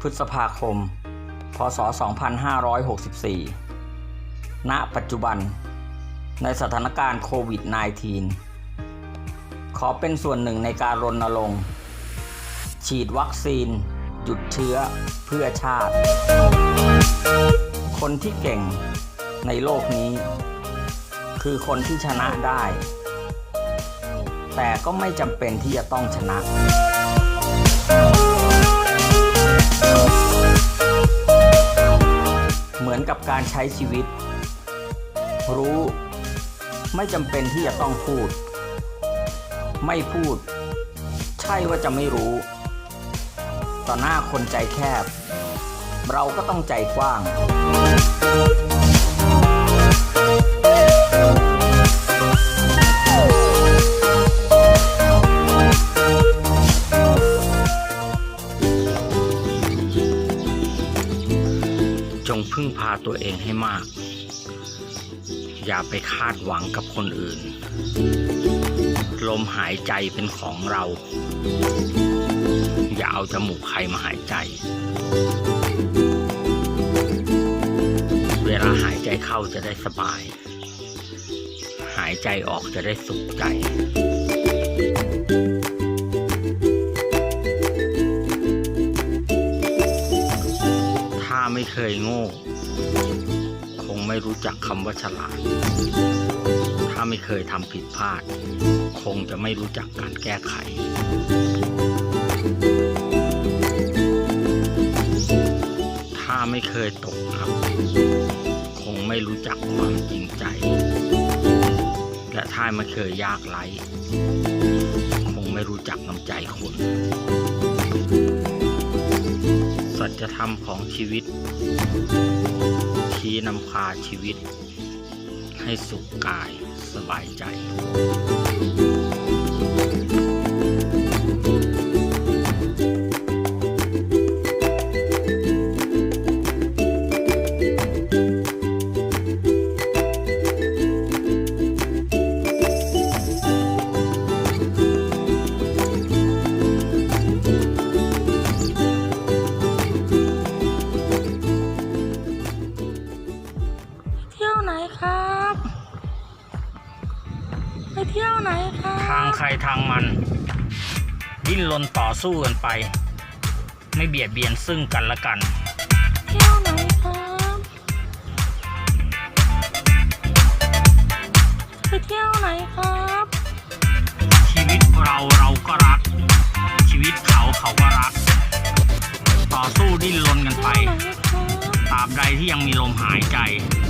พฤษภาคม พศ 2564 ณ ปัจจุบัน ในสถานการณ์โควิด -19 ขอเป็นส่วนหนึ่งในการรณรงค์ฉีดวัคซีน หยุดเชื้อเพื่อชาติ คนที่เก่งในโลกนี้ คือคนที่ชนะได้ แต่ก็ไม่จำเป็นที่จะต้องชนะ กับการใช้ชีวิต รู้ไม่จำเป็นที่จะต้องพูด ไม่พูด ใช่ว่าจะไม่รู้ ต่อหน้าคนใจแคบ เราก็ต้องใจกว้าง จงพึ่งพาตัวเองให้มาก อย่าไปคาดหวังกับคนอื่น ลมหายใจเป็นของเรา อย่าเอาจมูกใครมาหายใจ เวลาหายใจเข้าจะได้สบาย หายใจออกจะได้สุขใจ ไม่เคยโง่ คงไม่รู้จักคำว่าฉลาด ถ้าไม่เคยทำผิดพลาด คงจะไม่รู้จักการแก้ไข ถ้าไม่เคยตกอับ คงไม่รู้จักความจริงใจ และถ้าไม่เคยยากไร้คงไม่รู้จักน้ำใจคน จธรรมของชีวิต ชี้นำพาชีวิต ให้สุขกายสบายใจ ครับ ไปเที่ยวไหนครับทางใครทางมัน ดิ้นรนต่อสู้กันไป ไม่เบียดเบียนซึ่งกันและกัน เที่ยวไหนครับไปเที่ยวไหนครับ ชีวิตเราเราก็รัก ชีวิตเขาเขาก็รัก ต่อสู้ดิ้นรนกันไปเที่ยวไหนครับตราบใดที่ยังมีลมหายใจเ